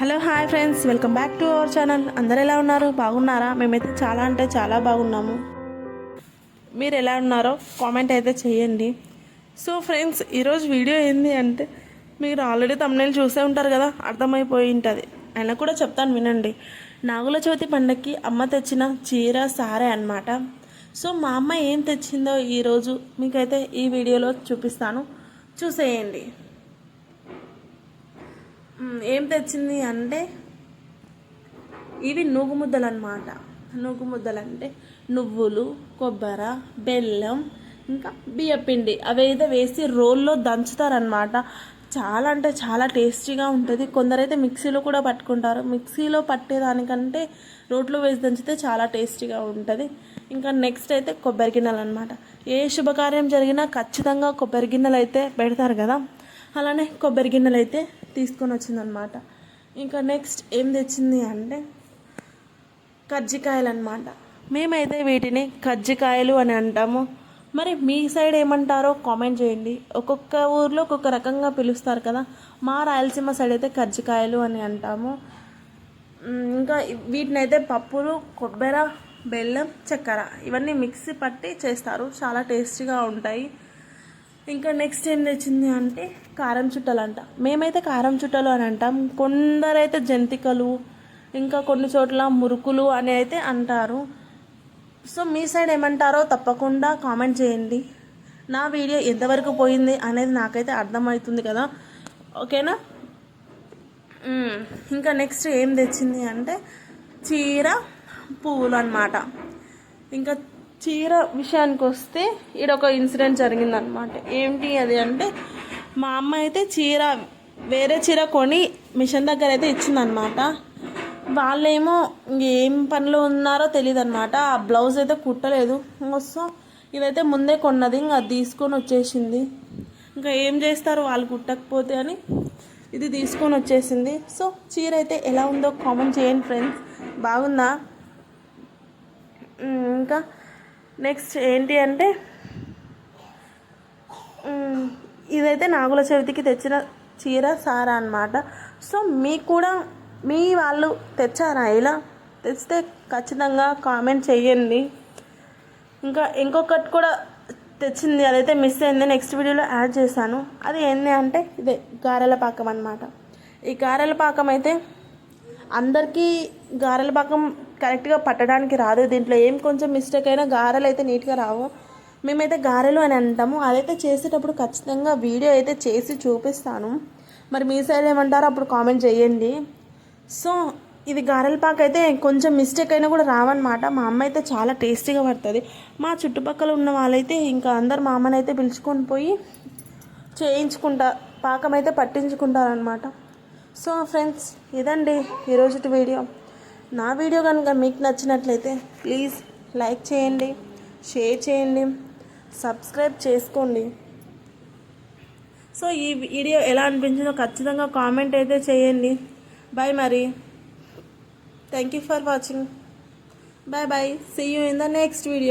Hello hi friends. Welcome back to our channel. అందరు ఎలా ఉన్నారు? బాగున్నారా? మేమైతే చాలా అంటే చాలా బాగున్నాము. మీరు ఎలా ఉన్నారో కామెంట్ అయితే చేయండి. సో ఫ్రెండ్స్ ఈరోజు వీడియో ఏంది అంటే మీరు ఆల్రెడీ తమ్ముళ్ళు చూసే ఉంటారు కదా అర్థమైపోయి ఉంటుంది. అయినా కూడా చెప్తాను వినండి. నాగుల చవితి పండగకి అమ్మ తెచ్చిన చీర సారే అన్నమాట. సో మా అమ్మ ఏం తెచ్చిందో ఈరోజు మీకైతే ఈ వీడియోలో చూపిస్తాను. చూసేయండి. ఏం తెచ్చింది అంటే ఇవి నువ్వు ముద్దలు అనమాట నువ్వు ముద్దలు అంటే నువ్వులు కొబ్బరి బెల్లం ఇంకా బియ్యపిండి. అవి అయితే వేసి రోల్లో దంచుతారనమాట చాలా అంటే చాలా టేస్టీగా ఉంటుంది. కొందరైతే మిక్సీలో కూడా పట్టుకుంటారు. మిక్సీలో పట్టేదానికంటే రోట్లో వేసి దంచితే చాలా టేస్టీగా ఉంటుంది. ఇంకా నెక్స్ట్ అయితే కొబ్బరి గిన్నెలు అనమాట ఏ శుభకార్యం జరిగినా ఖచ్చితంగా కొబ్బరి గిన్నెలు అయితే పెడతారు కదా? అలానే కొబ్బరి గిన్నెలు అయితే తీసుకొని వచ్చిందనమాట. ఇంకా నెక్స్ట్ ఏం తెచ్చింది అంటే కజ్జికాయలు అనమాట మేమైతే వీటిని కజ్జికాయలు అని అంటాము. మరి మీ సైడ్ ఏమంటారో కామెంట్ చేయండి. ఒక్కొక్క ఊర్లో ఒక్కొక్క రకంగా పిలుస్తారు కదా. మా రాయలసీమ సైడ్ అయితే కజ్జికాయలు అని అంటాము. ఇంకా వీటిని అయితే పప్పులు కొబ్బరి బెల్లం చక్కెర ఇవన్నీ మిక్సీ పట్టి చేస్తారు. చాలా టేస్టీగా ఉంటాయి. ఇంకా నెక్స్ట్ ఏం తెచ్చింది అంటే కారం చుట్టలు అంట మేమైతే కారం చుట్టలు అని అంటాం. కొందరైతే జంతికలు ఇంకా కొన్ని చోట్ల మురుకులు అని అయితే అంటారు. సో మీ సైడ్ ఏమంటారో తప్పకుండా కామెంట్ చేయండి. నా వీడియో ఎంతవరకు పోయింది అనేది నాకైతే అర్థమవుతుంది కదా. ఓకేనా ఇంకా నెక్స్ట్ ఏం తెచ్చింది అంటే చీర పువ్వులు అనమాట ఇంకా చీర విషయానికి వస్తే ఇక్కడ ఒక ఇన్సిడెంట్ జరిగిందనమాట ఏంటి అది అంటే మా అమ్మ అయితే చీర వేరే చీర కొని మిషన్ దగ్గర అయితే ఇచ్చిందనమాట వాళ్ళేమో ఏం పనిలో ఉన్నారో తెలియదు అనమాట ఆ బ్లౌజ్ అయితే కుట్టలేదు. సో ఇదైతే ముందే కొన్నది ఇంకా అది తీసుకొని వచ్చేసింది. ఇంకా ఏం చేస్తారు వాళ్ళు కుట్టకపోతే అని ఇది తీసుకొని వచ్చేసింది. సో చీర అయితే ఎలా ఉందో కామెంట్ చేయండి ఫ్రెండ్స్. బాగుందా? ఇంకా నెక్స్ట్ ఏంటి అంటే ఇదైతే నాగుల చవితికి తెచ్చిన చీర సారా అన్నమాట. సో మీకు కూడా మీ వాళ్ళు తెచ్చారా? ఇలా తెస్తే ఖచ్చితంగా కామెంట్ చేయండి. ఇంకా ఇంకొకటి కూడా తెచ్చింది అదైతే మిస్ అయింది. నెక్స్ట్ వీడియోలో యాడ్ చేశాను. అది ఏంటి అంటే ఇదే గారెల పాకం అనమాట ఈ గారెల పాకం అయితే అందరికీ గారెల పాకం కరెక్ట్గా పట్టడానికి రాదు దీంట్లో. ఏం కొంచెం మిస్టేక్ అయినా గారెలు అయితే నీట్గా రావు. మేమైతే గారెలు అని అంటాము. అదైతే చేసేటప్పుడు ఖచ్చితంగా వీడియో అయితే చేసి చూపిస్తాను. మరి మీ సైడ్ ఏమంటారో అప్పుడు కామెంట్ చేయండి. సో ఇది గారెల పాక అయితే కొంచెం మిస్టేక్ అయినా కూడా రావన్నమాట. మా అమ్మ అయితే చాలా టేస్టీగా పడుతుంది. మా చుట్టుపక్కల ఉన్న వాళ్ళైతే ఇంకా అందరు మా అమ్మని అయితే పిలుచుకొని పోయి చేయించుకుంటా పాకం అయితే పట్టించుకుంటారనమాట సో ఫ్రెండ్స్ ఇదండి ఈరోజు వీడియో. నా వీడియో కనుక మీకు నచ్చినట్లయితే ప్లీజ్ లైక్ చేయండి షేర్ చేయండి సబ్స్క్రైబ్ చేసుకోండి. సో ఈ వీడియో ఎలా అనిపించిందో ఖచ్చితంగా కామెంట్ అయితే చేయండి. బాయ్ మరి. Thank you for watching bye bye see you in the next video